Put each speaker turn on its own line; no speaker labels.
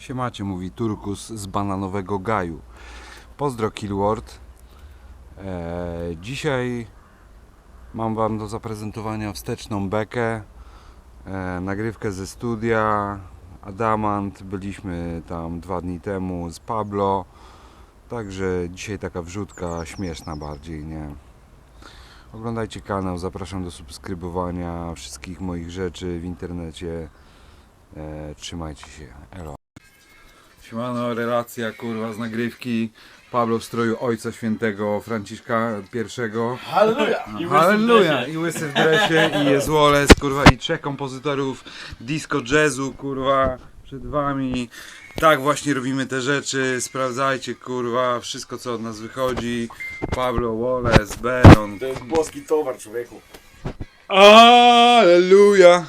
Siemacie, mówi Turkus z bananowego gaju. Pozdro Killward. Eee, dzisiaj mam Wam do zaprezentowania wsteczną bekę, eee, nagrywkę ze studia, Adamant, byliśmy tam dwa dni temu z Pablo, także dzisiaj taka wrzutka śmieszna bardziej, nie? Oglądajcie kanał, zapraszam do subskrybowania wszystkich moich rzeczy w internecie. Eee, trzymajcie się, elo. Siemano, relacja kurwa z nagrywki. Pablo w stroju Ojca Świętego Franciszka I.
Halleluja!
Halleluja! I łysy w dresie, i jest Wallace, kurwa, i trzech kompozytorów disco jazzu, kurwa, przed wami. Tak właśnie robimy te rzeczy, sprawdzajcie, kurwa, wszystko co od nas wychodzi. Pablo, Wallace, Beron.
To jest boski towar, człowieku.
Alleluja!